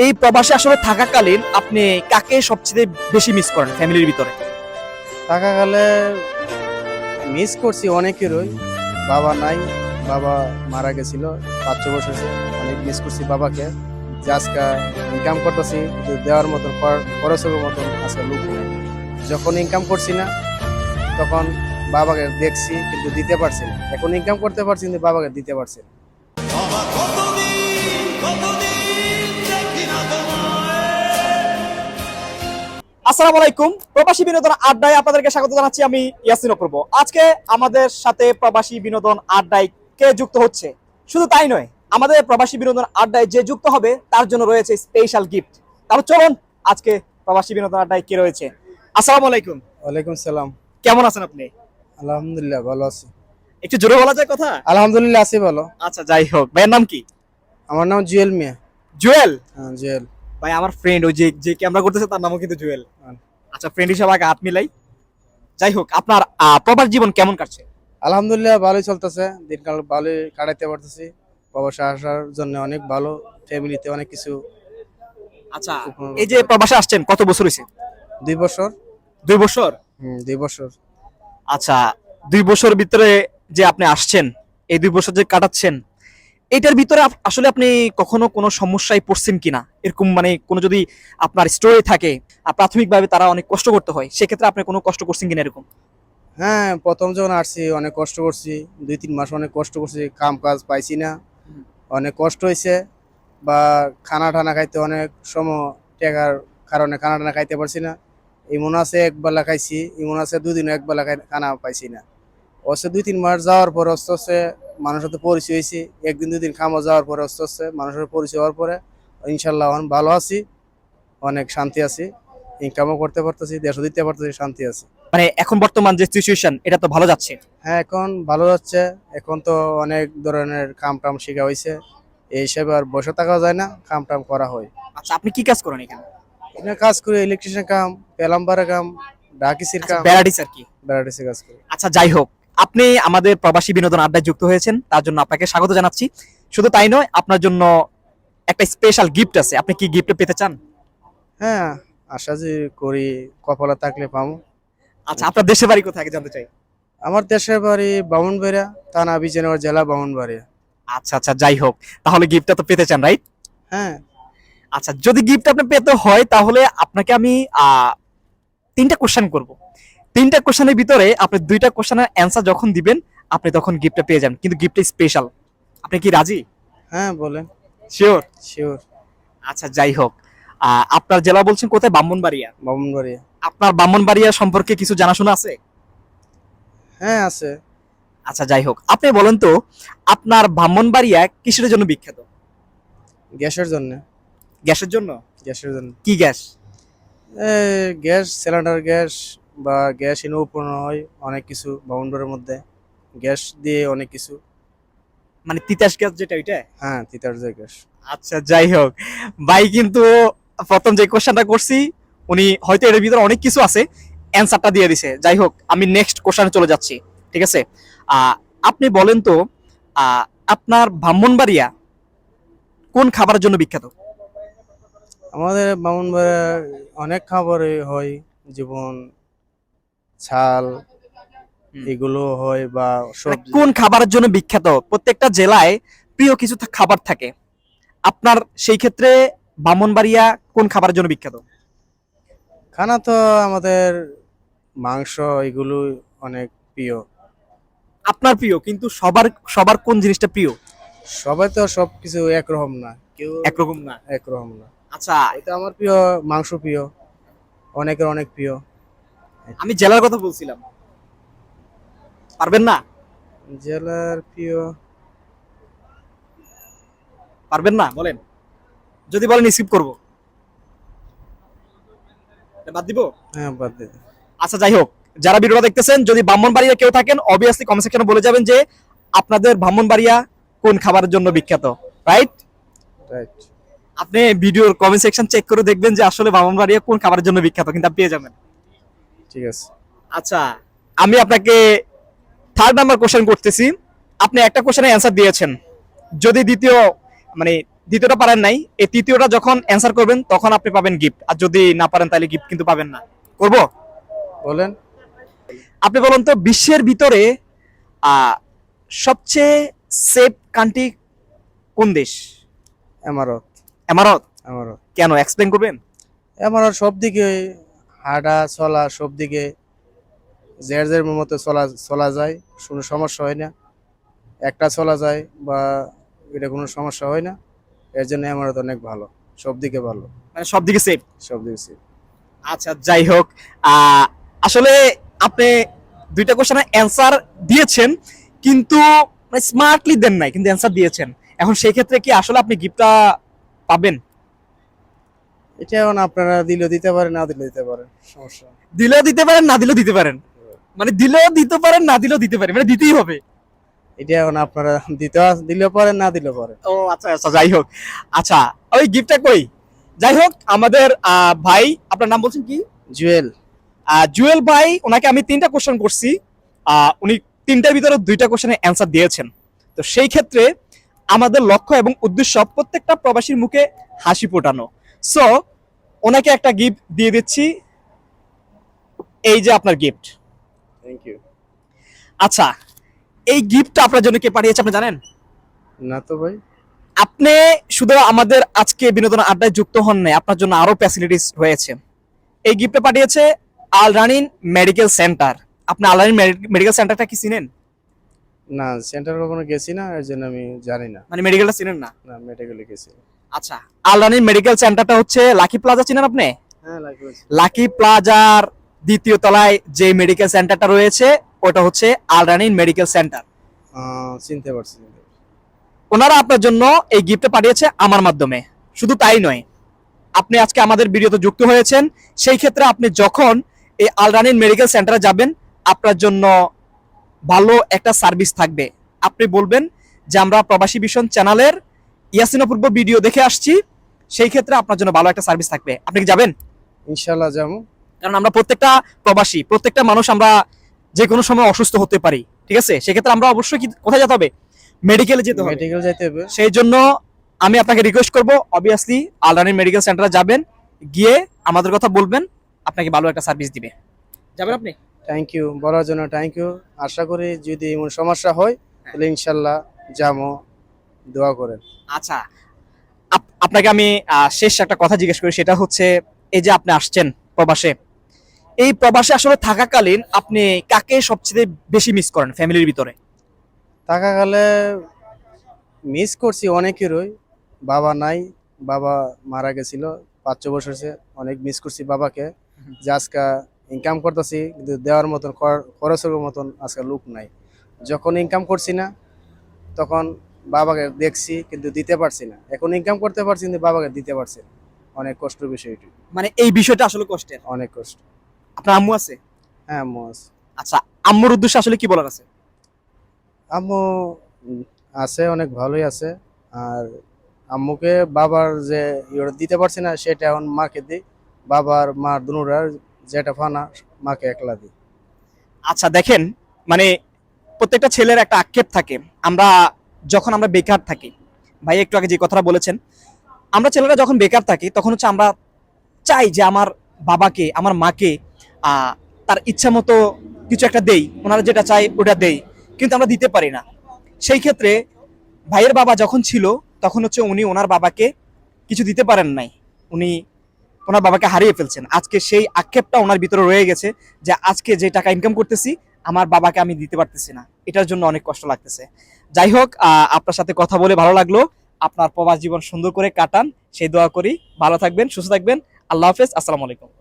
এই প্রবাসে আসলে থাকাকালীন আপনি কাকে সবচেয়ে বেশি মিস করেন ফ্যামিলির ভিতরে? থাকাকালে মিস করছি অনেকেরই। বাবা নাই, বাবা মারা গেছিল পাঁচ বছর অনেক মিস করছি বাবাকে। যে আজকে ইনকাম করতেছি দেওয়ার মতন খর- খরচের মতন আজকে লোক নেই। যখন ইনকাম করছি না, তখন বাবাকে দেখছি কিন্তু দিতে পারছি না। এখন ইনকাম করতে পারছি কিন্তু বাবাকে দিতে পারছি না। আসসালামু আলাইকুম। প্রবাসী বিনোদন আড্ডায় আপনাদেরকে স্বাগত জানাচ্ছি আমি ইয়াসিন অপূর্ব। আজকে আমাদের সাথে প্রবাসী বিনোদন আড্ডায় কে যুক্ত হচ্ছে? শুধু তাই নয় আমাদের প্রবাসী বিনোদন আড্ডায় যে যুক্ত হবে তার জন্য রয়েছে স্পেশাল গিফট তাহলে চলুন আজকে প্রবাসী বিনোদন আড্ডায় কে রয়েছে? আসসালামু আলাইকুম। ওয়ালাইকুম সালাম। কেমন আছেন আপনি? আলহামদুলিল্লাহ ভালো আছি। একটু জোরে বলা যায় কথা? আলহামদুলিল্লাহ আছি ভালো। আচ্ছা যাই হোক। ভাইয়ের নাম কি? আমার নাম জুয়েল মিয়া। জুয়েল? হ্যাঁ জুয়েল। ভাই আমার ফ্রেন্ড ওই যে যে ক্যামেরা করতেছে তার নামও কিন্তু জুয়েল। আচ্ছা ফ্রেন্ড হিসাবে আগে হাত মিলাই। যাই হোক আপনার প্রবাস জীবন কেমন কাটছে? আলহামদুলিল্লাহ ভালোই চলতেছে। দিনকাল ভালোই কাটাইতে পারতেছি। প্রবাসে আসার জন্য অনেক ভালো। ফ্যামিলিতে অনেক কিছু আচ্ছা এই যে প্রবাসে আসছেন কত বছর হয়েছে দুই বছর। দুই বছর? হুম দুই বছর। আচ্ছা দুই বছর ভিতরে যে আপনি আসছেন এই দুই বছর যে কাটাচ্ছেন এটার ভিতরে আসলে আপনি কখনো কোনো সমস্যায় পড়ছেন কিনা? এরকম মানে কোনো যদি আপনার স্টোরি থাকে প্রাথমিকভাবে তারা অনেক কষ্ট করতে হয় সেক্ষেত্রে আপনি কোনো কষ্ট করছেন কিনা এরকম? হ্যাঁ প্রথম যখন আসছি অনেক কষ্ট করছি দুই তিন মাস অনেক কষ্ট করছি কাম কাজ পাইছি না। অনেক কষ্ট হয়েছে বা খানা টানা খাইতে অনেক সময় টাকার কারণে খানা টানা খাইতে পারছি না। এমন আছে এক বেলা খাইছি এমন আছে দুদিন এক বেলা খাই- খানা পাইছি না। অবশ্য দুই তিন মাস যাওয়ার পর আস্তে মানুষের সাথে পরিচয় হয়েছি। একদিন দুদিন খামা যাওয়ার পরে আস্তে আস্তে মানুষের পরিচয় হওয়ার পরে ইনশাল্লাহ এখন ভালো আছি অনেক শান্তি আছি ইনকামও করতে পারতেছি দেশও দিতে পারতেছি শান্তি আছে। মানে এখন বর্তমান যে সিচুয়েশন এটা তো ভালো যাচ্ছে। হ্যাঁ এখন ভালো যাচ্ছে। এখন তো অনেক ধরনের কাম টাম শেখা হয়েছে। এই হিসেবে আর বসে থাকা যায় না কাম টাম করা হয়। আচ্ছা আপনি কি কাজ করেন এখানে? এখানে কাজ করি ইলেকট্রিশিয়ান কাম পেলাম্বারের কাম ডাকিসির কাম। প্যারাডিস আর কি বেড়াটিসে কাজ করি। আচ্ছা যাই হোক আপনি আমাদের প্রবাসী বিনোদন আড্ডায় যুক্ত হয়েছেন তার জন্য আপনাকে স্বাগত জানাচ্ছি। শুধু তাই নয় আপনার জন্য একটা স্পেশাল গিফট আছে। আপনি কি গিফট পেতে চান? হ্যাঁ আশা যে করি কপালে থাকলে পাবো। আচ্ছা আপনার দেশের বাড়ি কোথায় আগে জানতে চাই। আমার দেশের বাড়ি বামুনবাড়িয়া থানা বিজয়নগর জেলা বামুনবাড়িয়া। আচ্ছা আচ্ছা যাই হোক তাহলে গিফটটা তো পেতে চান রাইট হ্যাঁ। আচ্ছা যদি গিফট আপনি পেতে হয় তাহলে আপনাকে আমি তিনটা কোশ্চেন করব। তিনটা কোশ্চেনের ভিতরে আপনি দুইটা কোশ্চেনের অ্যান্সার যখন দিবেন আপনি তখন গিফটটা পেয়ে যান কিন্তু গিফটটা স্পেশাল আপনি কি রাজি? হ্যাঁ বলেন। শিওর শিওর আচ্ছা যাই হোক। আপনার জেলা বলছেন কোথায়? ব্রাহ্মণবাড়িয়া। বামুনবাড়িয়া আপনার ব্রাহ্মণবাড়িয়া সম্পর্কে কিছু জানাশোনা আছে? হ্যাঁ আছে। আচ্ছা যাই হোক। আপনি বলেন তো আপনার ব্রাহ্মণবাড়িয়া কিসের জন্য বিখ্যাত? গ্যাসের জন্য। গ্যাসের জন্য? গ্যাসের জন্য। কি গ্যাস? গ্যাস সিলিন্ডার গ্যাস বা গ্যাস এনে উৎপন্ন হয় অনেক কিছু বাউন্ডারের মধ্যে। গ্যাস দিয়ে অনেক কিছু। মানে তিতাস গ্যাস যেটা ওইটা? হ্যাঁ তিতাস যে গ্যাস। আচ্ছা যাই হোক। ভাই কিন্তু প্রথম যে কোশ্চেনটা করছি উনি হয়তো এর ভিতরে অনেক কিছু আছে অ্যান্সারটা দিয়ে দিছে। যাই হোক আমি নেক্সট কোশ্চেনে চলে যাচ্ছি ঠিক আছে? আপনি বলেন তো আপনার ব্রাহ্মণবাড়িয়া কোন খাবারের জন্য বিখ্যাত? আমাদের ব্রাহ্মণবাড়িয়া অনেক খাবারই হয় যেমন ছাল এগুলো হয় বা মানে কোন খাবারের জন্য বিখ্যাত? প্রত্যেকটা জেলায় প্রিয় কিছু খাবার থাকে। আপনার সেই ক্ষেত্রে ব্রাহ্মণবাড়িয়া কোন খাবারের জন্য বিখ্যাত? খানা তো আমাদের মাংস এগুলো অনেক প্রিয়। আপনার প্রিয় কিন্তু সবার সবার কোন জিনিসটা প্রিয়? সবাই তো সবকিছু একরকম না। কেউ একরকম না। একরকম না। আচ্ছা। এটা আমার প্রিয় মাংস প্রিয় অনেকের অনেক প্রিয়। আমি জেলার কথা বলছিলাম। পারবেন না? জেলার প্রিয় পারবেন না? বলেন। যদি বলেন স্কিপ করব। বাদ দিব? হ্যাঁ বাদ দে আচ্ছা যাই হোক। যারা ভিডিওটা দেখতেছেন যদি ব্রাহ্মণবাড়িয়া কেউ থাকেন অবভিয়াসলি কমেন্ট সেকশনে বলে যাবেন যে আপনাদের ব্রাহ্মণবাড়িয়া কোন খাবারের জন্য বিখ্যাত রাইট রাইট আপনি ভিডিওর কমেন্ট সেকশন চেক করে দেখবেন যে আসলে ব্রাহ্মণবাড়িয়া কোন খাবারের জন্য বিখ্যাত কিন্তু আপনি পেয়ে যাবেন। ঠিক আছে। আচ্ছা। আমি আপনাকে থার্ড নাম্বার কোশ্চেন করতেছি। আপনি একটা কোশ্চেনের অ্যান্সার দিয়েছেন। যদি দ্বিতীয় মানে দ্বিতীয়টা পারেন নাই এই তৃতীয়টা যখন অ্যান্সার করবেন তখন আপনি পাবেন গিফট আর যদি না পারেন তাহলে গিফট কিন্তু পাবেন না। করব? বলেন। আপনি বলুন তো বিশ্বের ভিতরে সবচেয়ে সেফ কান্ট্রি কোন দেশ? এমারত। এমারত? এমারত। কেন? এক্সপ্লেন করবেন। এমারত সব দিকে হাঁটা চলা সব দিকে জের জের মতো চলা চলা যায় কোনো সমস্যা হয় না। একটা চলা যায় বা এটা কোনো সমস্যা হয় না। এর জন্য এমারত অনেক ভালো সব দিকে ভালো। মানে সব দিকে সেফ সব দিকে safe। আচ্ছা যাই হোক আসলে আপনি দুইটা কোশ্চেনের অ্যান্সার দিয়েছেন কিন্তু স্মার্টলি দেন নাই কিন্তু অ্যান্সার দিয়েছেন। এখন সেই ক্ষেত্রে কি আসলে আপনি গিফটটা পাবেন? এটা এখন আপনারা দিলেও দিতে পারেন না দিলেও দিতে পারেন সমস্যা দিলেও দিতে পারেন না দিলেও দিতে পারেন। মানে দিলেও দিতে পারেন না দিলেও দিতে পারেন মানে দিতেই হবে। এটা এখন আপনারা দিতে দিলেও পারেন না দিলেও পারেন। ও আচ্ছা আচ্ছা যাই হোক। আচ্ছা ওই গিফটটা কই? যাই হোক আমাদের ভাই আপনার নাম বলছেন কি? জুয়েল। জুয়েল ভাই ওনাকে আমি তিনটা কোশ্চেন করছি। উনি তিনটার ভিতরে দুইটা কোশ্চেনের অ্যান্সার দিয়েছেন। তো সেই ক্ষেত্রে আমাদের লক্ষ্য এবং উদ্দেশ্য প্রত্যেকটা প্রবাসীর মুখে হাসি ফোটানো। সো ওনাকে একটা গিফট দিয়ে দিচ্ছি। এই যে আপনার গিফট থ্যাংক ইউ আচ্ছা এই গিফটটা আপনার জন্য কে পাঠিয়েছে আপনি জানেন? না তো ভাই। আপনি শুধু আমাদের আজকে বিনোদন আড্ডায় যুক্ত হন নাই আপনার জন্য আরও ফ্যাসিলিটিস রয়েছে। এই গিফটটা পাঠিয়েছে আল রানিন মেডিকেল সেন্টার। আপনি আল রানিন মেডিকেল সেন্টারটা কি চিনেন? না সেন্টার কখনো গেছি না এর জন্য আমি জানি না। মানে মেডিকেলটা চিনেন না? না মেডিকেলে গেছি। আচ্ছা আল রানিন মেডিকেল সেন্টারটা হচ্ছে লাকি প্লাজা চিনেন আপনি? হ্যাঁ লাকি প্লাজার দ্বিতীয় তলায় যে মেডিকেল সেন্টারটা রয়েছে ওটা হচ্ছে আলরানিন মেডিকেল সেন্টার চিনতে পারছি চিনতে পারছি। ওনারা আপনার জন্য এই গিফটটা পাঠিয়েছে আমার মাধ্যমে। শুধু তাই নয় আপনি আজকে আমাদের ভিডিওতে যুক্ত হয়েছেন সেই ক্ষেত্রে আপনি যখন এই আলরানিন মেডিকেল সেন্টারে যাবেন আপনার জন্য ভালো একটা সার্ভিস থাকবে। আপনি বলবেন যে আমরা প্রবাসী ভীষণ চ্যানেলের ইয়াসিন অপূর্ব ভিডিও দেখে আসছি। সেই ক্ষেত্রে আপনার জন্য ভালো একটা সার্ভিস থাকবে। আপনি কি যাবেন? ইনশাল্লাহ যাব। কারণ আমরা প্রত্যেকটা প্রবাসী প্রত্যেকটা মানুষ আমরা যে কোনো সময় অসুস্থ হতে পারি ঠিক আছে? সেক্ষেত্রে আমরা অবশ্যই কি কোথায় যেতে হবে? মেডিকেলে যেতে হবে। মেডিকেল যাইতে হবে। সেই জন্য আমি আপনাকে রিকোয়েস্ট করব অবভিয়াসলি আলরানি মেডিকেল সেন্টারে যাবেন গিয়ে আমাদের কথা বলবেন আপনাকে ভালো একটা সার্ভিস দিবে। যাবেন আপনি? থ্যাংক ইউ বলার জন্য থ্যাংক ইউ আশা করি যদি এমন সমস্যা হয় তাহলে ইনশাল্লাহ যাব। দোয়া করেন। আচ্ছা আপ- আপনাকে আমি শেষ একটা কথা জিজ্ঞেস করি সেটা হচ্ছে এই যে আপনি আসছেন প্রবাসে এই প্রবাসে আসলে থাকাকালীন আপনি কাকে সবচেয়ে বেশি মিস করেন ফ্যামিলির ভিতরে? থাকাকালে মিস করছি অনেকেরই বাবা নাই বাবা মারা গেছিল পাঁচ ছ বছর অনেক মিস করছি বাবাকে যে আজকে ইনকাম করতেছি কিন্তু দেওয়ার মতন খর- খরচের মতন আজকে লোক নাই। যখন ইনকাম করছি না তখন বাবাকে দেখছি কিন্তু দিতে পারছি না। এখন ইনকাম করতে পারছি কিন্তু বাবাকে দিতে পারছি না। অনেক কষ্টের বিষয় এটি। মানে এই বিষয়টা আসলে কষ্টের। অনেক কষ্ট। আপনার আম্মু আছে? হ্যাঁ মজ আচ্ছা আম্মুর উদ্দেশ্যে আসলে কি বলার আছে? আম্মু আছে অনেক ভালোই আছে। আর আম্মুকে বাবার যে ইয়ে দিতে পারছি না সেটা এখন মাকে দিই। বাবার মার দুনুরার যেটা ফানা মাকে একলা দিই। আচ্ছা দেখেন মানে প্রত্যেকটা ছেলের একটা আক্ষেপ থাকে। আমরা যখন আমরা বেকার থাকি, ভাই একটু আগে যে কথাটা বলেছেন, আমরা ছেলেরা যখন বেকার থাকি, তখন হচ্ছে আমরা চাই যে আমার বাবাকে, আমার মাকে তার ইচ্ছা মতো কিছু একটা দেই, ওনারা যেটা চাই ওটা দেই, কিন্তু আমরা দিতে পারি না। সেই ক্ষেত্রে ভাইয়ের বাবা যখন ছিল, তখন হচ্ছে উনি ওনার বাবাকে কিছু দিতে পারেন নাই। উনি ওনার বাবাকে হারিয়ে ফেলছেন। আজকে সেই আক্ষেপটা ওনার ভিতরে রয়ে গেছে যে আজকে যে টাকা ইনকাম করতেছি আমার বাবাকে আমি দিতে পারতেছি না। এটার জন্য অনেক কষ্ট লাগতেছে। যাই হোক আপনার সাথে কথা বলে ভালো লাগল। আপনার প্রবাস জীবন সুন্দর করে কাটান। সেই দোয়া করি। ভালো থাকবেন, সুস্থ থাকবেন। আল্লাহ হাফেজ। আসসালামু আলাইকুম।